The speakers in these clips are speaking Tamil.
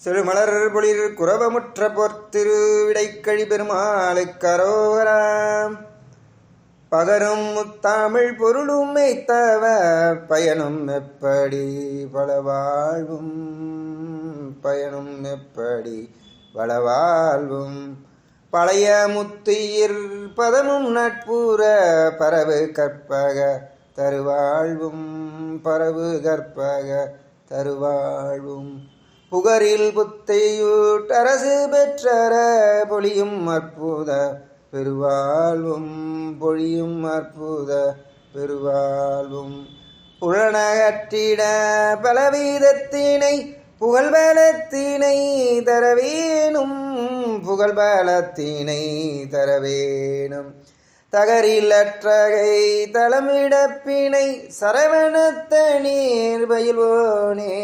சிறுமலர் பொழில் குரவமுற்ற பொற்திருவிடைக்கழி பெருமாளுக்கரோகராம் பகரும் முத்தாமிழ் பொருளும் மெய்த்தவ பயனும் எப்படி பலவாழ்வும்? பயனும் எப்படி பலவாழ்வும் பழைய முத்துயிர் பதமும் நட்புற பரவு கற்பக தருவாழ்வும். பரவு கற்பக தருவாழ்வும். புகரில் புத்தையூட்டரசு பெற்றர பொழியும் அற்புத பெருவாழ்வும் பொழியும் அற்புத பெருவாழ்வும். புலனகற்றிட பலவீதத்தினை புகழ்பலத்தினை தரவேணும் புகழ்பலத்தினை தரவேணும் தகரிலற்றகை தளமிடப்பினை சரவணத்தனீர் பயில்வோனே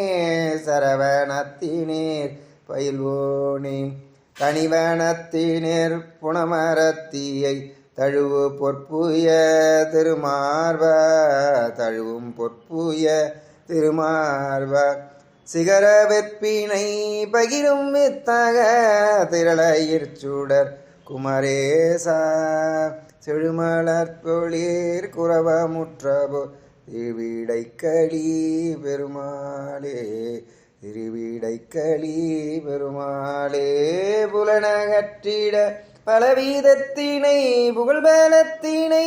சரவணத்தினீர் பயில்வோனே. கனிவனத்தினேர் புனமரத்தியை தழுவு பொற்புய திருமார்வ தழுவும் பொற்புய திருமார்வ சிகர வெற்பினை பகிரும் வித்தக திரளையிற் சுடர் குமரேசா செழுமலர் பொழிர் குறவமுற்றபோ திருவிடைக்களி பெருமாளே திருவிடைக்களி பெருமாளே புலனகற்றிட பலவீதத்தினை புகழ்பலத்தினை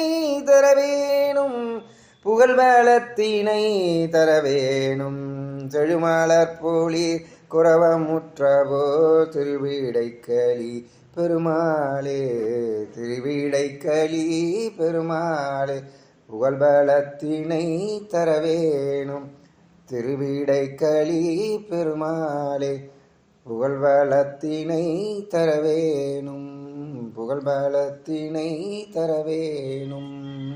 தரவேணும். புகழ்பலத்தினை தரவேணும். செழுமலர் போலி குறவமுற்றபோ திருவிடைக்களி பெருமாளே திருவிடைக்களி பெருமாளே புகழ்பலத்தினை தரவேணும். திருவிடைக்களி பெருமாளே புகழ்பலத்தினை தரவேணும். புகழ்பலத்தினை தரவேணும்.